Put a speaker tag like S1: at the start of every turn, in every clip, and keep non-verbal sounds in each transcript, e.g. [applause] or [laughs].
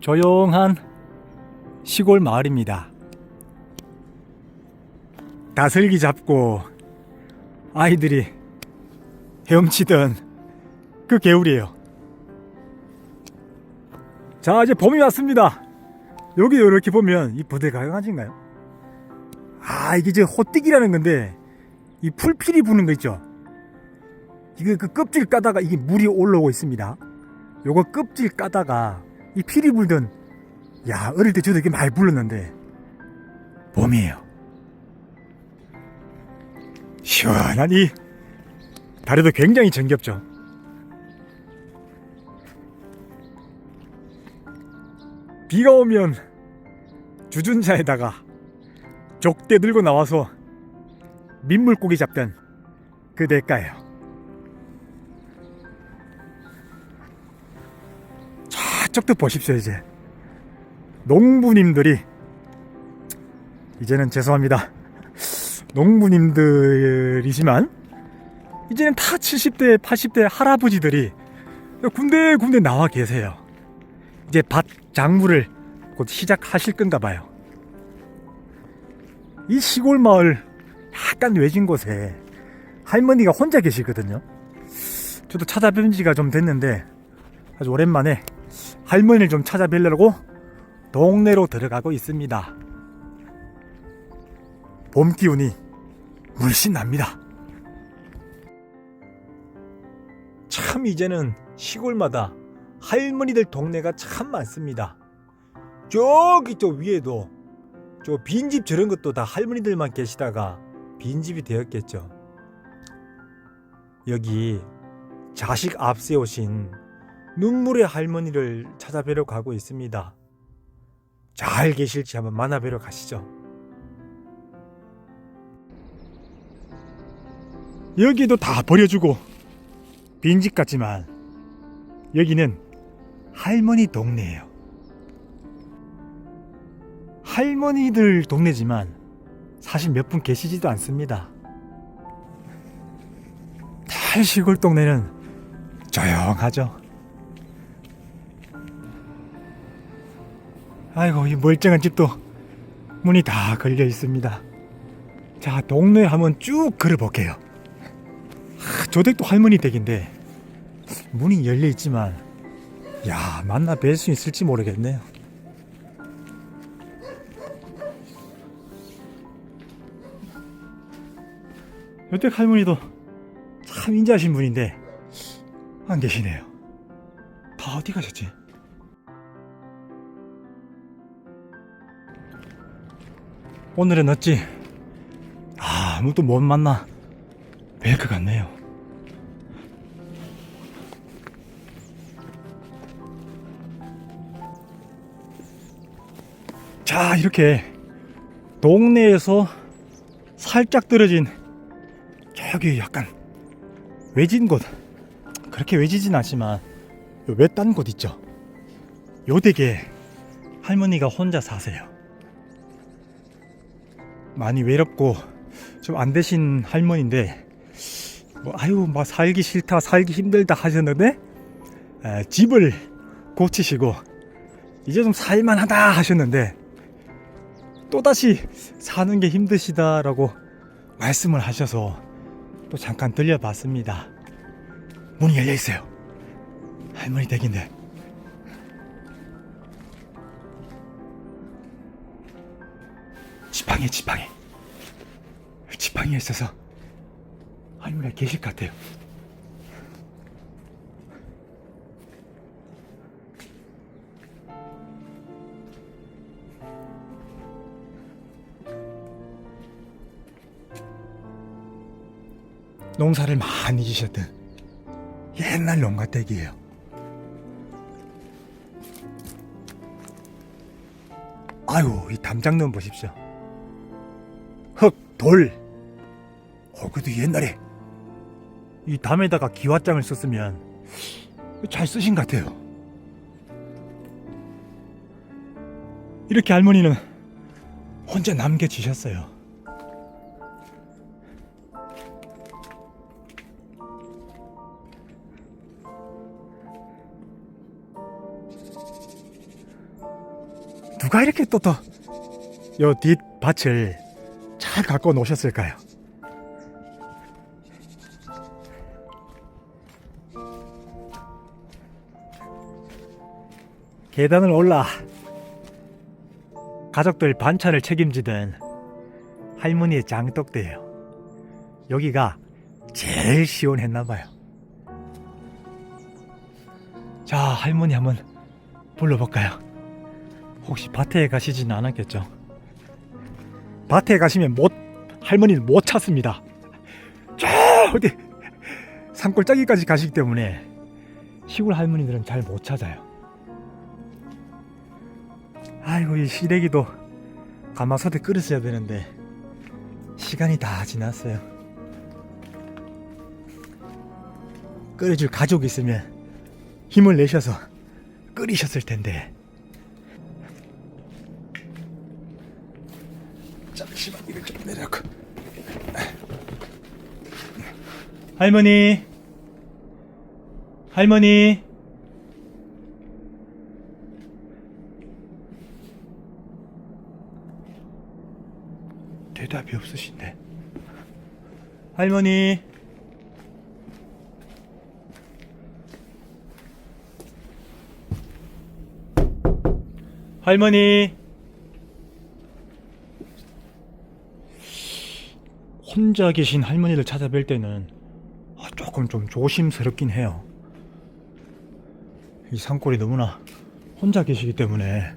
S1: 조용한 시골 마을입니다. 다슬기 잡고 아이들이 헤엄치던 그 개울이에요. 자, 이제 봄이 왔습니다. 여기 이렇게 보면 이 부대 강아지인가요? 아, 이게 이제 호띠기라는 건데 이 풀필이 부는 거 있죠? 이거 그 껍질 까다가 이게 물이 올라오고 있습니다. 요거 껍질 까다가 이 피리 불던 야 어릴 때 저도 이렇게 많이 불렀는데 봄이에요. 시원하니 다리도 굉장히 정겹죠. 비가 오면 주전자에다가 족대 들고 나와서 민물고기 잡던 그 대가예요. 저쪽도 보십시오 이제. 농부님들이 이제는 죄송합니다. 농부님들이지만 이제는 다 70대 80대 할아버지들이 군데 군데 나와 계세요. 이제 밭 작물을 곧 시작하실 건가 봐요. 이 시골 마을 약간 외진 곳에 할머니가 혼자 계시거든요. 저도 찾아뵌 지가 좀 됐는데 아주 오랜만에 할머니를 좀 찾아뵈려고 동네로 들어가고 있습니다. 봄 기운이 물씬 납니다. 참 이제는 시골마다 할머니들 동네가 참 많습니다. 저기 저 위에도 저 빈집 저런 것도 다 할머니들만 계시다가 빈집이 되었겠죠. 여기 자식 앞세우신 눈물의 할머니를 찾아뵈러 가고 있습니다. 잘 계실지 한번 만나뵈러 가시죠. 여기도 다 버려주고 빈집 같지만 여기는 할머니 동네예요. 할머니들 동네지만 사실 몇 분 계시지도 않습니다. 달 시골 동네는 조용하죠. 아이고 이 멀쩡한 집도 문이 다 걸려 있습니다. 자 동네 한번 쭉 걸어볼게요. 하, 저 댁도 할머니 댁인데 문이 열려 있지만 야 만나 뵐 수 있을지 모르겠네요. 여댁 할머니도 참 인자하신 분인데 안 계시네요. 다 어디 가셨지? 오늘은 어찌 아무도 못 만나 뵐 것 같네요. 자, 이렇게 동네에서 살짝 떨어진 저기 약간 외진 곳 그렇게 외지진 않지만 요 외딴 곳 있죠. 요 댁에 할머니가 혼자 사세요. 많이 외롭고 좀 안 되신 할머니인데 뭐 아유 막 살기 싫다 살기 힘들다 하셨는데 에, 집을 고치시고 이제 좀 살만하다 하셨는데 또다시 사는 게 힘드시다라고 말씀을 하셔서 또 잠깐 들려봤습니다. 문이 열려 있어요. 할머니 댁인데 지팡이 지팡이. 지팡이가 있어서 할머니가 계실 것 같아요. 농사를 많이 지셨던 옛날 농가댁이에요. 아유 이 담장면 보십시오 흙, 돌. 어, 옛날에 이 담에다가 기와장을 썼으면 잘 쓰신 것 같아요. 이렇게 할머니는 혼자 남겨지셨어요. 누가 이렇게 또 또 요 뒷밭을 잘 갖고 놓으셨을까요? 계단을 올라 가족들 반찬을 책임지던 할머니의 장독대예요. 여기가 제일 시원했나 봐요. 자, 할머니 한번 불러볼까요? 혹시 밭에 가시진 않았겠죠? 밭에 가시면 못 할머니를 못 찾습니다. 저 어디 산골짜기까지 가시기 때문에 시골 할머니들은 잘 못 찾아요. 아이고 이 시래기도 가마솥에 끓였어야 되는데 시간이 다 지났어요. 끓여줄 가족이 있으면 힘을 내셔서 끓이셨을 텐데. 잠시만 이거 좀 내려고. 할머니, 할머니. 대답이 없으신데. 할머니. 할머니. 혼자 계신 할머니를 찾아뵐 때는 아, 조금 좀 조심스럽긴 해요. 이 산골이 너무나 혼자 계시기 때문에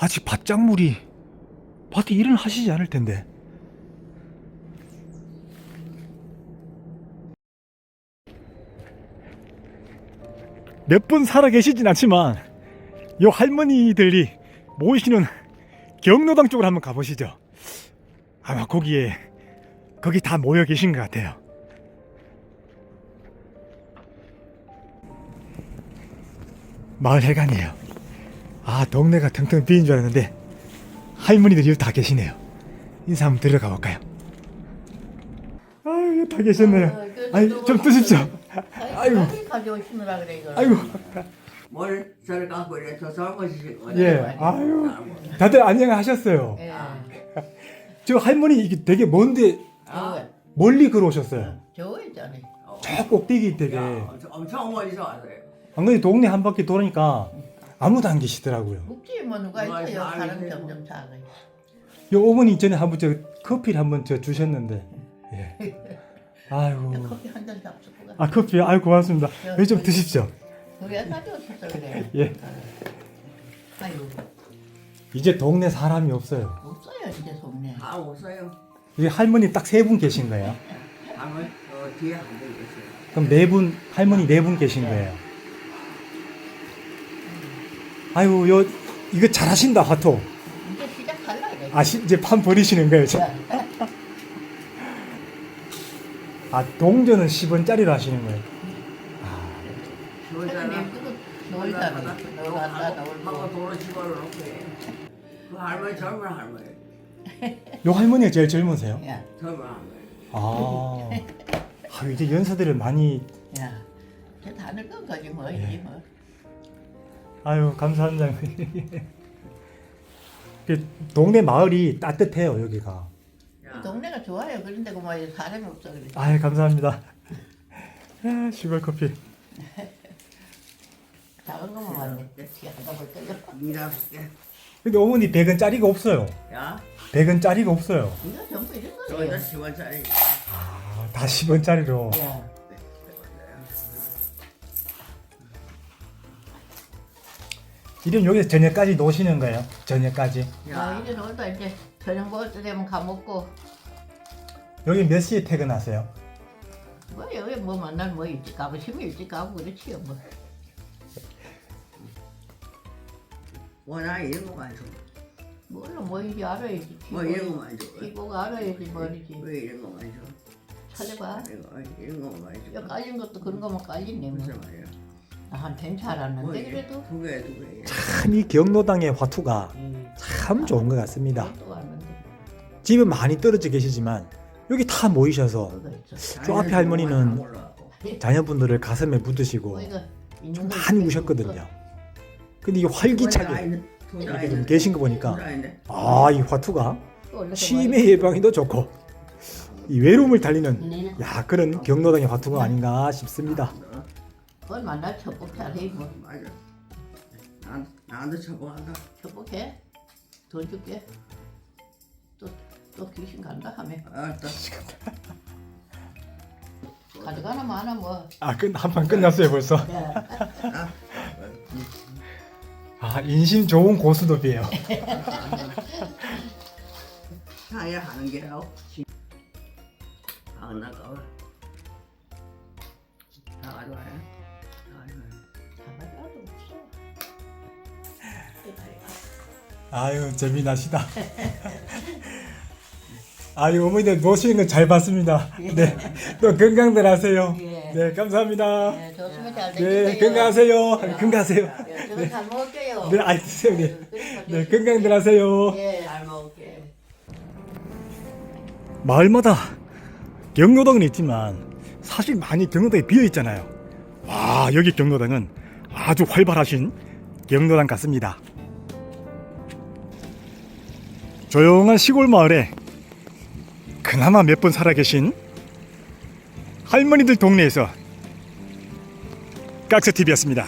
S1: 아직 밭작물이 밭에 일을 하시지 않을 텐데 몇 분 살아 계시진 않지만 요 할머니들이 모이시는 경로당 쪽으로 한번 가보시죠. 아마 거기에 거기 다 모여 계신 것 같아요. 마을 해관이에요. 아 동네가 텅텅 비인 줄 알았는데 할머니들이 여기 다 계시네요. 인사 한번 드려가 볼까요? 아유 다 계셨네요. 아이 좀 드십시오. 아이고.
S2: 아이고 가져오시느라 그래 이거.
S1: 아이고
S3: 뭘 저를 갖고 이래 저 젊으시고
S1: 예 아유 다들 안녕하셨어요.
S2: 예.
S1: 저 할머니 이게 되게 먼데
S2: 저
S1: 멀리 걸어오셨어요.
S2: 저 있잖아.
S1: 저 꼭대기 되게
S3: 엄청 멀리서 왔어요.
S1: 안 그래도 동네 한 바퀴 돌으니까 아무도 안 계시더라고요.
S2: 묵지 뭐 누가
S3: 누가
S2: 있어요.
S3: 있어,
S2: 사람
S3: 아니세요.
S2: 점점 작아.
S1: 요 어머니 전에 한번 저 커피를 한번 저 주셨는데 예. [laughs] 아이고
S2: 커피 한 잔 잡수고 가.
S1: 아 커피 아이 고맙습니다. 여기 좀 드십시오.
S2: 우리가 가져오셨어 그래.
S1: 예
S2: 아이고
S1: 이제 동네 사람이 없어요.
S2: 없어요 이제 속내.
S3: 아 없어요.
S1: 이게 할머니 딱 세 분 계신 거예요.
S3: 뒤에 있어요.
S1: 그럼 네 분 할머니 네 분 계신 거예요. 아이고 요 이거 잘하신다 화토.
S2: 이제 시작할라 그래.
S1: 아 시- 이제 판 버리시는 거예요. 저- [laughs] 아 동전은 10원짜리로 하시는 거예요. 아,
S2: 최근에 그거 놀다 놀다
S3: 하고
S2: 놀고.
S3: 도로 집어를 놓고 그 할머니 젊은 할머니
S1: 요 할머니가 제일 젊으세요?
S2: 야,
S3: 할머니
S1: 아, [laughs] 아 이제 연세들을 많이
S2: 야, 저 다늘 건 거지 뭐
S1: 예.
S2: 이제 뭐.
S1: 아유 감사합니다. 그 동네 마을이 따뜻해요 여기가.
S2: 이 동네가 좋아요. 그런데 그뭐 사람이 없어 그래.
S1: 아유 감사합니다. 아, 시골 커피. [laughs]
S2: 작은 거만 왔네. 시간 가 볼 거요.
S3: 일하실게.
S1: 근데 어머니 100원짜리가 없어요.
S3: 야
S1: 100원짜리가 없어요.
S2: 이거 전부 이런
S3: 저기다
S2: 거예요.
S3: 10원짜리
S1: 아, 다 10원짜리로.
S2: 야,
S1: 이름 여기서 저녁까지 노시는 거예요? 저녁까지.
S2: 아,
S3: 야
S2: 이제 놀다 이제 저녁 먹을 때 되면 가 먹고
S1: 여기 몇 시에 퇴근하세요?
S2: 뭐 여기 뭐 만날 뭐 일찍 가고 싶으면 일찍 가고 그렇지요 뭐.
S3: 워낙 이런 거 많죠.
S2: 뭘로 뭐인지 알아야지.
S3: 뭐 이런 거 많죠.
S2: 이거 알아야지 머리지.
S3: 왜 이런 거 많죠?
S2: 찾아봐.
S3: 이거 이런 거 많죠.
S2: 야 깔린 것도 그런 거만 깔리네 뭐.
S3: 무슨 말이야?
S2: 한텐 잘하는데 그래도.
S3: 두 개, 두 개.
S1: 참 이 경로당의 화투가 참 좋은 것 같습니다.
S2: 또 왔는데
S1: 집은 많이 떨어져 계시지만 여기 다 모이셔서
S2: 그거 있어.
S1: 저 앞에 할머니는 자녀분들을 가슴에 묻으시고
S2: 뭐 이거 있는 거
S1: 많이
S2: 있어.
S1: 우셨거든요. 근데 이게 활기차게 이렇게 좀 계신 거 보니까 아 이 화투가 치매 예방에도 좋고 이 외로움을 달리는 야 그런 경로당의 화투가 아닌가 싶습니다.
S2: 그걸 만날 협복해 뭐
S3: 맞아. 나 나한테 처벌한다.
S2: 협복해 돈 줄게 또또 귀신 간다 하면
S3: 알았다.
S2: 가져가나 마나 뭐
S1: 아 끝 한 판 끝났어요 벌써.
S2: 야,
S1: 아 인심 좋은 고수도비예요. [laughs]
S3: 사야 하는 게라고. 아 나가.
S2: 없어
S1: 아유 재미나시다. [laughs] 아유 어머니들 모시는 건잘 봤습니다. 네, 또 건강들 하세요.
S2: 예.
S1: 네, 감사합니다.
S2: 네, 좋으면 잘
S1: 네,
S2: 되겠어요
S1: 건강하세요. 건강하세요.
S2: 네, 저는 잘 먹을게요
S1: 네, 아이 드세요. 네,
S2: 그래,
S1: 네, 건강들 하세요.
S2: 예, 잘 먹을게
S1: 마을마다 경로당은 있지만 사실 많이 경로당이 비어 있잖아요. 와, 여기 경로당은 아주 활발하신 경로당 같습니다. 조용한 시골 마을에 그나마 몇 분 살아 계신 할머니들 동네에서 깍스 TV였습니다.